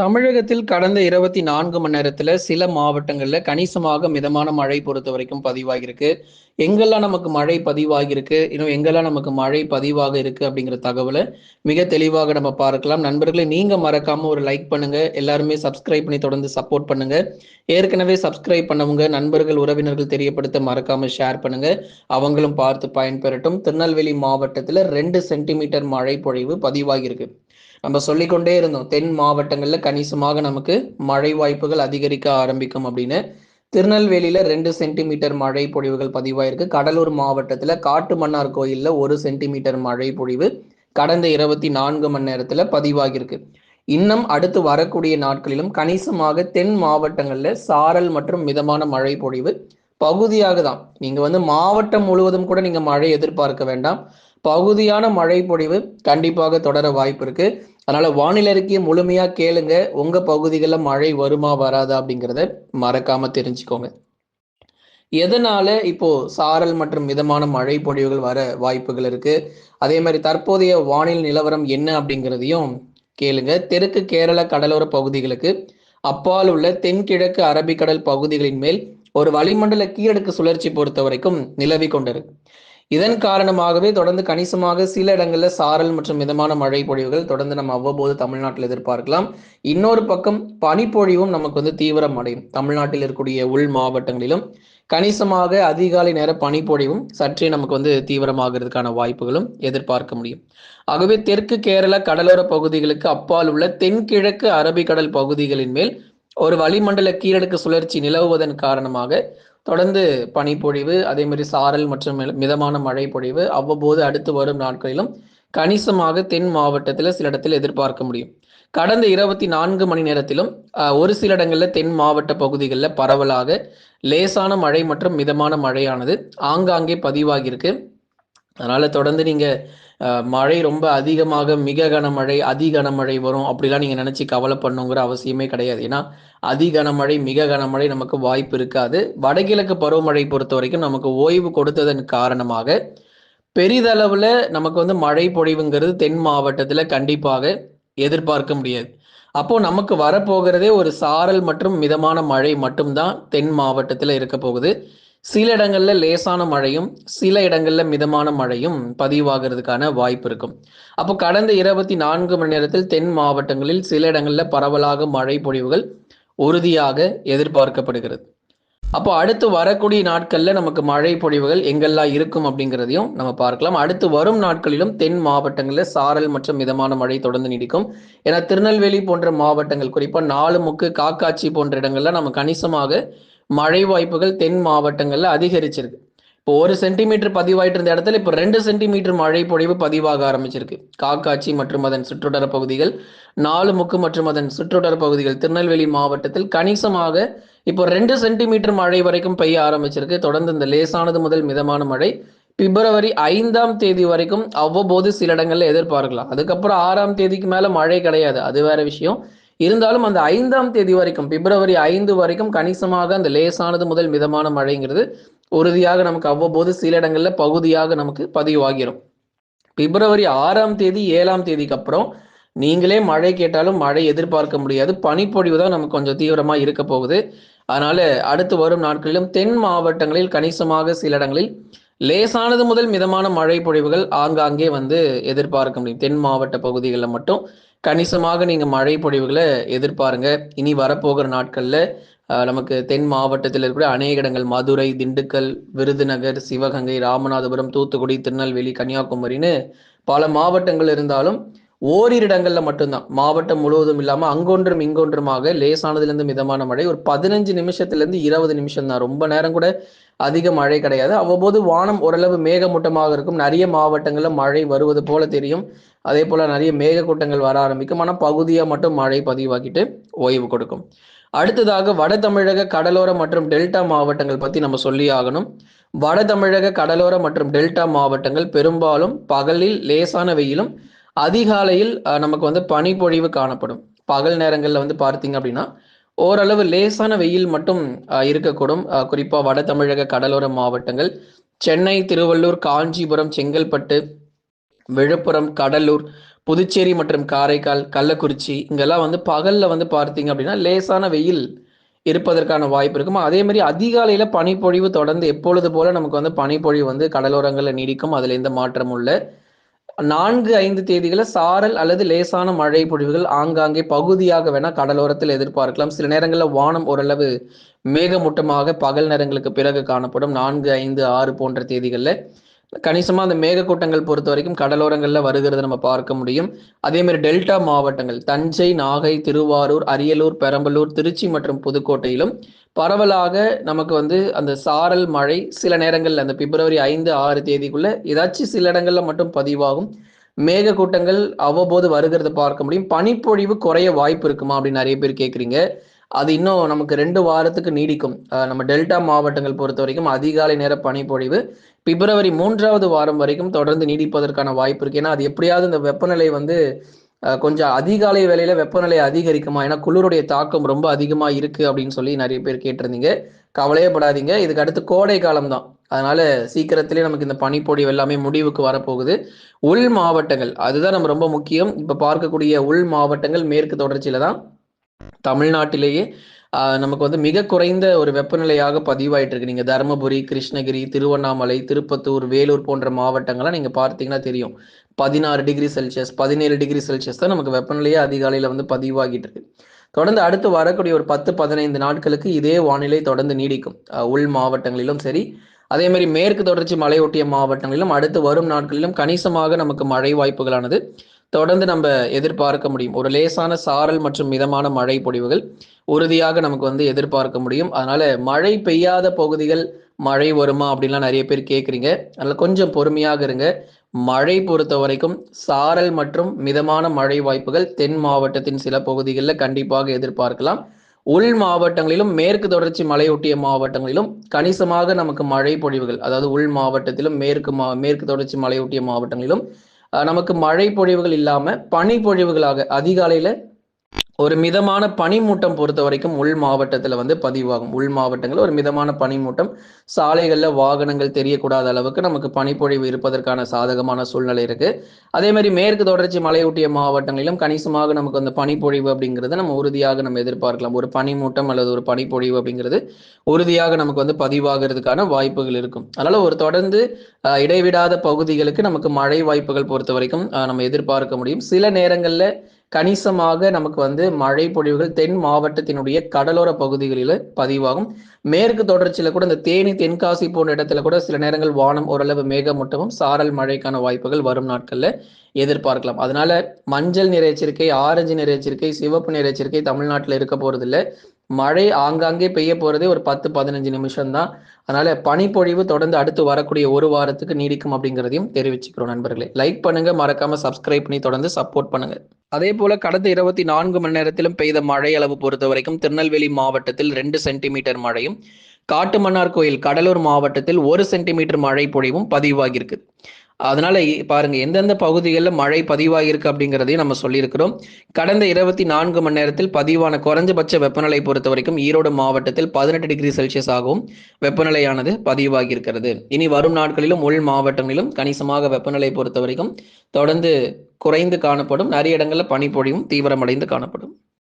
தமிழகத்தில் கடந்த இருபத்தி நான்கு மணி நேரத்துல சில மாவட்டங்கள்ல கணிசமாக மிதமான மழை பொறுத்த வரைக்கும் பதிவாகியிருக்கு. எங்கெல்லாம் நமக்கு மழை பதிவாகியிருக்கு? இன்னும் எங்கெல்லாம் நமக்கு மழை பதிவாக இருக்கு அப்படிங்கிற தகவலை மிக தெளிவாக நம்ம பார்க்கலாம். நண்பர்களே நீங்க மறக்காம ஒரு லைக் பண்ணுங்க. எல்லாருமே சப்ஸ்கிரைப் பண்ணி தொடர்ந்து சப்போர்ட் பண்ணுங்க. ஏற்கனவே சப்ஸ்கிரைப் பண்ணவங்க நண்பர்கள் உறவினர்கள் தெரியப்படுத்த மறக்காம ஷேர் பண்ணுங்க. அவங்களும் பார்த்து பயன்பெறட்டும். திருநெல்வேலி மாவட்டத்துல ரெண்டு சென்டிமீட்டர் மழை பொழிவு பதிவாகியிருக்கு. நம்ம சொல்லிக்கொண்டே இருந்தோம் தென் மாவட்டங்கள்ல கணிசமாக நமக்கு மழை வாய்ப்புகள் அதிகரிக்க ஆரம்பிக்கும் அப்படின்னு. திருநெல்வேலியில ரெண்டு சென்டிமீட்டர் மழை பொழிவுகள் பதிவாயிருக்கு. கடலூர் மாவட்டத்துல காட்டு மன்னார் கோயில்ல ஒரு சென்டிமீட்டர் மழை பொழிவு கடந்த இருபத்தி நான்கு மணி நேரத்துல பதிவாகியிருக்கு. இன்னும் அடுத்து வரக்கூடிய நாட்களிலும் கணிசமாக தென் மாவட்டங்கள்ல சாரல் மற்றும் மிதமான மழை பொழிவு பகுதியாக தான் நீங்க வந்து மாவட்டம் முழுவதும் கூட நீங்க மழை எதிர்பார்க்க வேண்டாம். பகுதியான மழை பொழிவு கண்டிப்பாக தொடர வாய்ப்பு இருக்கு. அதனால வானிலை அறிக்கையை முழுமையா கேளுங்க. உங்க பகுதிகளில் மழை வருமா வராதா அப்படிங்கிறத மறக்காம தெரிஞ்சுக்கோங்க. எதனால இப்போ சாரல் மற்றும் மிதமான மழை பொழிவுகள் வர வாய்ப்புகள் இருக்கு? அதே மாதிரி தற்போதைய வானிலை நிலவரம் என்ன அப்படிங்கிறதையும் கேளுங்க. தெற்கு கேரள கடலோர பகுதிகளுக்கு அப்பால் உள்ள தென்கிழக்கு அரபிக்கடல் பகுதிகளின் மேல் ஒரு வளிமண்டல கீழடுக்கு சுழற்சி பொறுத்த வரைக்கும் நிலவி கொண்டிருக்கு. இதன் காரணமாகவே தொடர்ந்து கணிசமாக சில இடங்களில் சாரல் மற்றும் மிதமான மழை பொழிவுகள் தொடர்ந்து நம்ம அவ்வப்போது தமிழ்நாட்டில் எதிர்பார்க்கலாம். இன்னொரு பக்கம் பனிப்பொழிவும் நமக்கு வந்து தீவிரம் அடையும். தமிழ்நாட்டில் இருக்கக்கூடிய உள் மாவட்டங்களிலும் கணிசமாக அதிகாலை நேர பனிப்பொழிவும் சற்றே நமக்கு வந்து தீவிரமாகிறதுக்கான வாய்ப்புகளும் எதிர்பார்க்க முடியும். ஆகவே தெற்கு கேரள கடலோர பகுதிகளுக்கு அப்பால் உள்ள தென்கிழக்கு அரபிக்கடல் பகுதிகளின் மேல் ஒரு வளிமண்டல கீழடுக்கு சுழற்சி நிலவுவதன் காரணமாக தொடர்ந்து பனிப்பொழிவு அதே மாதிரி சாரல் மற்றும் மிதமான மழை பொழிவு அவ்வப்போது அடுத்து வரும் நாட்களிலும் கணிசமாக தென் மாவட்டத்தில் சில இடத்தில் எதிர்பார்க்க முடியும். கடந்த இருபத்தி நான்கு மணி நேரத்திலும் ஒரு சில இடங்களில் தென் மாவட்ட பகுதிகளில் பரவலாக லேசான மழை மற்றும் மிதமான மழையானது ஆங்காங்கே பதிவாகியிருக்கு. அதனால தொடர்ந்து நீங்கள் மழை ரொம்ப அதிகமாக மிக கனமழை அதி கனமழை வரும் அப்படிலாம் நீங்க நினைச்சு கவலை பண்ணுங்கிற அவசியமே கிடையாது. ஏன்னா அதி கனமழை மிக கனமழை நமக்கு வாய்ப்பு இருக்காது. வடகிழக்கு பருவமழை பொறுத்த வரைக்கும் நமக்கு ஓய்வு கொடுத்ததன் காரணமாக பெரிதளவுல நமக்கு வந்து மழை பொழிவுங்கிறது தென் மாவட்டத்துல கண்டிப்பாக எதிர்பார்க்க முடியாது. அப்போ நமக்கு வரப்போகிறதே ஒரு சாரல் மற்றும் மிதமான மழை மட்டும்தான் தென் மாவட்டத்தில் இருக்க போகுது. சில இடங்கள்ல லேசான மழையும் சில இடங்கள்ல மிதமான மழையும் பதிவாகிறதுக்கான வாய்ப்பு இருக்கும். அப்போ கடந்த இருபத்தி நான்கு மணி நேரத்தில் தென் மாவட்டங்களில் சில இடங்கள்ல பரவலாக மழை பொழிவுகள் உறுதியாக எதிர்பார்க்கப்படுகிறது. அப்போ அடுத்து வரக்கூடிய நாட்கள்ல நமக்கு மழை பொழிவுகள் எங்கெல்லாம் இருக்கும் அப்படிங்கிறதையும் நம்ம பார்க்கலாம். அடுத்து வரும் நாட்களிலும் தென் மாவட்டங்களில் சாரல் மற்றும் மிதமான மழை தொடர்ந்து நீடிக்கும். ஏன்னா திருநெல்வேலி போன்ற மாவட்டங்கள் குறிப்பாக நாலு முக்கு காக்காட்சி போன்ற இடங்கள்ல நம்ம கணிசமாக மழை வாய்ப்புகள் தென் மாவட்டங்களில் அதிகரிச்சிருக்கு. இப்போ ஒரு சென்டிமீட்டர் பதிவாயிட்டு இருந்த இடத்துல இப்போ ரெண்டு சென்டிமீட்டர் மழை பொழிவு பதிவாக ஆரம்பிச்சிருக்கு. காக்காட்சி மற்றும் அதன் சுற்றுவட்டார பகுதிகள் நாலு முக்கு மற்றும் அதன் சுற்றுவட்டார பகுதிகள் திருநெல்வேலி மாவட்டத்தில் கணிசமாக இப்போ ரெண்டு சென்டிமீட்டர் மழை வரைக்கும் பெய்ய ஆரம்பிச்சிருக்கு. தொடர்ந்து இந்த லேசானது முதல் மிதமான மழை பிப்ரவரி ஐந்தாம் தேதி வரைக்கும் அவ்வப்போது சில இடங்கள்ல எதிர்பார்க்கலாம். அதுக்கப்புறம் ஆறாம் தேதிக்கு மேல மழை கிடையாது. அது வேற விஷயம். இருந்தாலும் அந்த ஐந்தாம் தேதி வரைக்கும் பிப்ரவரி ஐந்து வரைக்கும் கணிசமாக அந்த லேசானது முதல் மிதமான மழைங்கிறது உறுதியாக நமக்கு அவ்வப்போது சில இடங்கள்ல பகுதியாக நமக்கு பதிவாகிரும். பிப்ரவரி ஆறாம் தேதி ஏழாம் தேதிக்கு அப்புறம் நீங்களே மழை கேட்டாலும் மழை எதிர்பார்க்க முடியாது. பனிப்பொழிவு தான் நமக்கு கொஞ்சம் தீவிரமா இருக்க போகுது. அதனால அடுத்து வரும் நாட்களிலும் தென் மாவட்டங்களில் கணிசமாக சில இடங்களில் லேசானது முதல் மிதமான மழை பொழிவுகள் ஆங்காங்கே வந்து எதிர்பார்க்க முடியும். தென் மாவட்ட பகுதிகளில் மட்டும். கணிசமாக நீங்க மழை பொழிவுகளை எதிர்பாருங்க. இனி வரப்போகிற நாட்கள்ல நமக்கு தென் மாவட்டத்தில் இருக்கக்கூடிய அநேக இடங்கள் மதுரை திண்டுக்கல் விருதுநகர் சிவகங்கை ராமநாதபுரம் தூத்துக்குடி திருநெல்வேலி கன்னியாகுமரின்னு பல மாவட்டங்கள் இருந்தாலும் ஓரிரு இடங்கள்ல மட்டும்தான். மாவட்டம் முழுவதும் இல்லாம அங்கொன்றும் இங்கொன்றுமாக லேசானதுல இருந்து மிதமான மழை ஒரு பதினஞ்சு நிமிஷத்துல இருந்து இருபது நிமிஷம் தான் ரொம்ப நேரம் கூட அதிக மழை கிடையாது. அவ்வப்போது வானம் ஓரளவு மேகமூட்டமாக இருக்கும். நிறைய மாவட்டங்களில் மழை வருவது போல தெரியும். அதே போல நிறைய மேகக்கூட்டங்கள் வர ஆரம்பிக்கும். ஆனால் பகுதியாக மட்டும் மழை பதிவாக்கிட்டு ஓய்வு கொடுக்கும். அடுத்ததாக வட தமிழக கடலோர மற்றும் டெல்டா மாவட்டங்கள் பத்தி நம்ம சொல்லி ஆகணும். வட தமிழக கடலோர மற்றும் டெல்டா மாவட்டங்கள் பெரும்பாலும் பகலில் லேசான வெயிலும் அதிகாலையில் நமக்கு வந்து பனிப்பொழிவு காணப்படும். பகல் நேரங்களில் வந்து பார்த்தீங்க அப்படின்னா ஓரளவு லேசான வெயில் மட்டும் இருக்கக்கூடும். குறிப்பாக வட தமிழக கடலோர மாவட்டங்கள். சென்னை திருவள்ளூர் காஞ்சிபுரம் செங்கல்பட்டு விழுப்புரம் கடலூர் புதுச்சேரி மற்றும் காரைக்கால் கள்ளக்குறிச்சி இங்கெல்லாம் வந்து பகலில் வந்து பார்த்தீங்க அப்படின்னா லேசான வெயில் இருப்பதற்கான வாய்ப்பு இருக்கும். அதே மாதிரி அதிகாலையில் பனிப்பொழிவு தொடர்ந்து எப்பொழுது போல நமக்கு வந்து பனிப்பொழிவு வந்து கடலோரங்களில் நீடிக்கும். அதில் எந்த மாற்றமும் இல்லை. நான்கு ஐந்து தேதிகளில் சாரல் அல்லது லேசான மழை பொழிவுகள் ஆங்காங்கே பகுதியாக வேணா கடலோரத்தில் எதிர்பார்க்கலாம். சில நேரங்களில் வானம் ஓரளவு மேகமூட்டமாக பகல் நேரங்களுக்கு பிறகு காணப்படும். நான்கு ஐந்து ஆறு போன்ற தேதிகளில் கணிசமாக அந்த மேகக்கூட்டங்கள் பொறுத்த வரைக்கும் கடலோரங்களில் வருகிறத நம்ம பார்க்க முடியும். அதே மாதிரி டெல்டா மாவட்டங்கள் தஞ்சை நாகை திருவாரூர் அரியலூர் பெரம்பலூர் திருச்சி மற்றும் புதுக்கோட்டையிலும் பரவலாக நமக்கு வந்து அந்த சாரல் மழை சில நேரங்களில் அந்த பிப்ரவரி ஐந்து ஆறு தேதிக்குள்ள ஏதாச்சும் சில இடங்களில் மட்டும் பதிவாகும். மேகக்கூட்டங்கள் அவ்வப்போது வருகிறத பார்க்க முடியும். பனிப்பொழிவு குறைய வாய்ப்பு இருக்குமா அப்படின்னு நிறைய பேர் கேட்குறீங்க அது இன்னும் நமக்கு ரெண்டு வாரத்துக்கு நீடிக்கும். நம்ம டெல்டா மாவட்டங்கள் பொறுத்த வரைக்கும் அதிகாலை நேர பனிப்பொழிவு பிப்ரவரி மூன்றாவது வாரம் வரைக்கும் தொடர்ந்து நீடிப்பதற்கான வாய்ப்பு இருக்கு. ஏன்னா அது எப்படியாவது இந்த வெப்பநிலை வந்து கொஞ்சம் அதிகாலை வேலையில வெப்பநிலை அதிகரிக்குமா? ஏன்னா குளிருடைய தாக்கம் ரொம்ப அதிகமா இருக்கு அப்படின்னு சொல்லி நிறைய பேர் கேட்டிருந்தீங்க. கவலையே படாதீங்க இதுக்கு அடுத்து கோடை காலம் தான். அதனால சீக்கிரத்திலே நமக்கு இந்த பனிப்பொழிவு எல்லாமே முடிவுக்கு வரப்போகுது. உள் மாவட்டங்கள் அதுதான் நம்ம ரொம்ப முக்கியம். இப்ப பார்க்கக்கூடிய உள் மாவட்டங்கள் மேற்கு தொடர்ச்சியில தான் தமிழ்நாட்டிலேயே நமக்கு வந்து மிக குறைந்த ஒரு வெப்பநிலையாக பதிவாயிட்டு இருக்கு நீங்க தருமபுரி கிருஷ்ணகிரி திருவண்ணாமலை திருப்பத்தூர் வேலூர் போன்ற மாவட்டங்கள்லாம் நீங்க பார்த்தீங்கன்னா தெரியும். பதினாறு டிகிரி செல்சியஸ் பதினேழு டிகிரி செல்சியஸ் தான் நமக்கு வெப்பநிலையே அதிகாலையில வந்து பதிவாகிட்டு இருக்கு தொடர்ந்து அடுத்து வரக்கூடிய ஒரு பத்து பதினைந்து நாட்களுக்கு இதே வானிலை தொடர்ந்து நீடிக்கும். உள் மாவட்டங்களிலும் சரி அதே மாதிரி மேற்கு தொடர்ச்சி மலையொட்டிய மாவட்டங்களிலும் அடுத்து வரும் நாட்களிலும் கணிசமாக நமக்கு மழை வாய்ப்புகளானது. தொடர்ந்து நம்ம எதிர்பார்க்க முடியும். ஒரு லேசான சாரல் மற்றும் மிதமான மழை பொழிவுகள் உறுதியாக நமக்கு வந்து எதிர்பார்க்க முடியும். அதனால மழை பெய்யாத பகுதிகள் மழை வருமா அப்படின்லாம் நிறைய பேர் கேட்குறீங்க அதனால கொஞ்சம் பொறுமையாக இருங்க. மழை பொறுத்த வரைக்கும் சாரல் மற்றும் மிதமான மழை வாய்ப்புகள் தென் மாவட்டத்தின் சில பகுதிகளில் கண்டிப்பாக எதிர்பார்க்கலாம். உள் மாவட்டங்களிலும் மேற்கு தொடர்ச்சி மலையொட்டிய மாவட்டங்களிலும் கணிசமாக நமக்கு மழை பொழிவுகள் அதாவது உள் மாவட்டத்திலும் மேற்கு மா மேற்கு தொடர்ச்சி மலையொட்டிய மாவட்டங்களிலும் நமக்கு மழை பொழிவுகள் இல்லாமல் பனி அதிகாலையில் ஒரு மிதமான பனிமூட்டம் பொறுத்த வரைக்கும் உள் மாவட்டத்தில் வந்து பதிவாகும். உள் மாவட்டங்களில் ஒரு மிதமான பனிமூட்டம். சாலைகளில் வாகனங்கள் தெரியக்கூடாத அளவுக்கு நமக்கு பனிப்பொழிவு இருப்பதற்கான சாதகமான சூழ்நிலை இருக்குது அதே மாதிரி மேற்கு தொடர்ச்சி மலையொட்டிய மாவட்டங்களிலும் கணிசமாக நமக்கு அந்த பனிப்பொழிவு அப்படிங்கிறது நம்ம உறுதியாக நம்ம எதிர்பார்க்கலாம். ஒரு பனிமூட்டம் அல்லது ஒரு பனிப்பொழிவு அப்படிங்கிறது உறுதியாக நமக்கு வந்து பதிவாகிறதுக்கான வாய்ப்புகள் இருக்கும். அதனால் ஒரு தொடர்ந்து இடைவிடாத பகுதிகளுக்கு நமக்கு மழை வாய்ப்புகள் பொறுத்த வரைக்கும் நம்ம எதிர்பார்க்க முடியும். சில நேரங்களில் கணிசமாக நமக்கு வந்து மழை பொழிவுகள் தென் மாவட்டத்தினுடைய கடலோர பகுதிகளில் பதிவாகும். மேற்கு தொடர்ச்சியில கூட இந்த தேனி தென்காசி போன்ற இடத்துல கூட சில நேரங்கள் வானம் ஓரளவு மேகமூட்டமும் சாரல் மழைக்கான வாய்ப்புகள் வரும் நாட்கள்ல எதிர்பார்க்கலாம். அதனால மஞ்சள் நிற எச்சரிக்கை ஆரஞ்சு நிற எச்சரிக்கை சிவப்பு நிற எச்சரிக்கை தமிழ்நாட்டில் இருக்க போறதில்ல. மழை ஆங்காங்கே பெய்ய போறதே ஒரு பத்து பதினஞ்சு நிமிஷம் தான் அதனால பனிப்பொழிவு தொடர்ந்து அடுத்து வரக்கூடிய ஒரு வாரத்துக்கு நீடிக்கும் அப்படிங்கிறதையும் தெரிவிச்சுக்கிறோம் நண்பர்களே. லைக் பண்ணுங்க மறக்காம சப்ஸ்கிரைப் பண்ணி தொடர்ந்து சப்போர்ட் பண்ணுங்க. அதே போல கடந்த இருபத்தி நான்கு மணி நேரத்திலும் பெய்த மழை அளவு பொறுத்த வரைக்கும் திருநெல்வேலி மாவட்டத்தில் ரெண்டு சென்டிமீட்டர் மழையும் காட்டுமன்னார் கோயில் கடலூர் மாவட்டத்தில் ஒரு சென்டிமீட்டர் மழை பொழிவும் பதிவாகியிருக்கு. அதனால பாருங்க எந்தெந்த பகுதிகளில் மழை பதிவாகியிருக்கு அப்படிங்கிறதையும் நம்ம சொல்லியிருக்கிறோம். கடந்த இருபத்தி நான்கு மணி நேரத்தில் பதிவான குறைஞ்சபட்ச வெப்பநிலை பொறுத்த வரைக்கும் ஈரோடு மாவட்டத்தில் பதினெட்டு டிகிரி செல்சியஸ் ஆகவும் வெப்பநிலையானது பதிவாகி இருக்கிறது இனி வரும் நாட்களிலும் உள் மாவட்டங்களிலும் கணிசமாக வெப்பநிலை பொறுத்த வரைக்கும் தொடர்ந்து குறைந்து காணப்படும். நிறைய இடங்களில் பனிப்பொழிவும் தீவிரமடைந்து காணப்படும்.